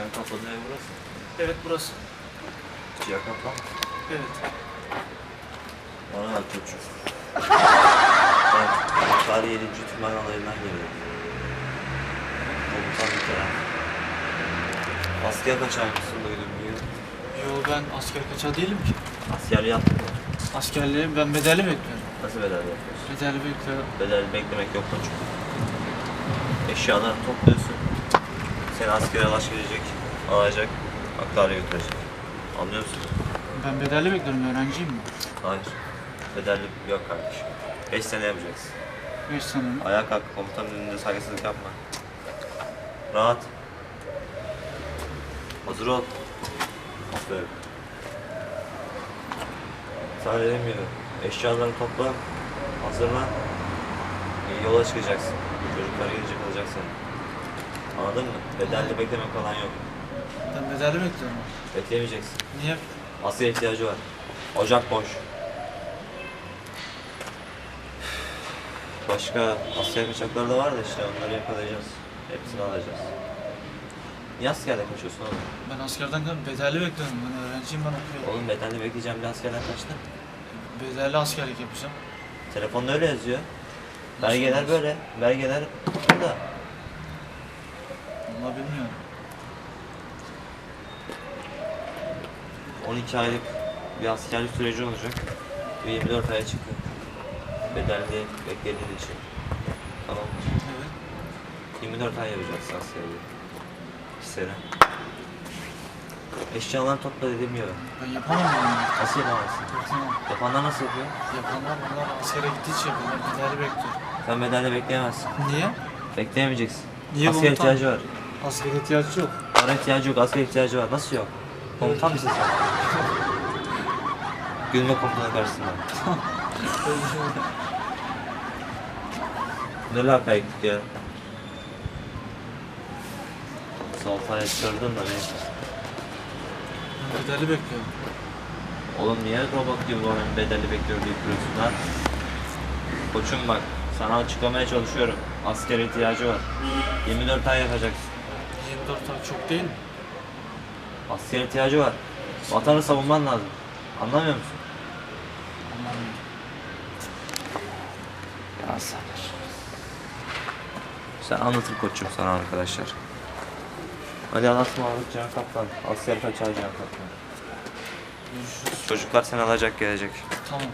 Cihan Kaplan'ın evi burası. Evet burası. Cihan Kaplan. Evet. Bana bak çocuk. ben 7. Tümen alayından geliyorum. Komutan bir taraf. Asker kaçar mısın duydum bir yıl. Yo ben asker kaçağı değilim ki. Askerliği yaptın mı? Askerliği ben bedelli bekliyorum. Nasıl bedel yapıyorsun? Bedelli bekliyorum. Bedel beklemek yok koçum. Eşyaları topluyorsun. Seni askere alaş gelecek, alacak, Hakkari'ye götürecek. Anlıyor musun? Ben bedelli bekliyorum. Öğrenciyim mi? Hayır. Bedelli yok kardeşim. 5 sene yapacaksın. 5 sene mi? Ayağa kalk, komutanın önünde saygısızlık yapma. Rahat. Hazır ol. Aferin. Sana gibi eşyalarını topla, hazırlan. Yola çıkacaksın. Çocuklar gelecek alacak seni. Anladın mı? Bedelli beklemek falan yok. Ben bedelli bekliyorum. Bekleyemeyeceksin. Niye? Asker ihtiyacı var. Ocak boş. Başka asker kaçakları da var da işte onları yakalayacağız. Hepsini alacağız. Niye askerden kaçıyorsun oğlum? Ben askerden kaçıyorum. Bedelli bekliyorum. Ben öğrenciyim ben okuyorum. Oğlum bedelli bekleyeceğim bir askerden kaçtın. Bedelli askerlik yapacağım. Telefonda öyle yazıyor. Nasıl Belgeler böyle. Belgeler burada. Vallahi bilmiyorum. 12 aylık bir askerlik süreci olacak. Ve 24 aya çıktı. Bedelli beklediğin için. Tamam mı? Evet. 24 ay yapacaksın askerliği. 2 sene. Eşyalarını topla dediğim gibi. Ben yapamam yani. Nasıl yapamazsın? Yapamam. Yapanlar nasıl yapıyor? Yapanlar bunlar askere gittiği için yapıyorlar. Bedelli bekliyorum. Sen bedelli bekleyemezsin. Niye? Bekleyemeyeceksin. Niye asker ihtiyacı var. Asker ihtiyacı yok. Para ihtiyacı yok, asker ihtiyacı var. Nasıl yok? Komutan mısın sen? Gülme komutanı karşısında. Ne lakaya gittik ya? Saltaya çıkardın da neyse. Ben bedelli bekliyorum. Oğlum niye robot gibi bana bedelli bekliyor deyip duruyorsun lan? Koçum bak, sana açıklamaya çalışıyorum. Asker ihtiyacı var. 24 ay yapacaksın. 24 ay çok değil mi? Asker ihtiyacı var. Vatanı savunman lazım. Anlamıyor musun? Anlamıyorum. Ya sabır. Sen anlatır koçum sana arkadaşlar. Hadi anlatma Mahmut Can Kaplan. Asker kaçar Can. Görüşürüz. Çocuklar seni alacak gelecek. Tamam.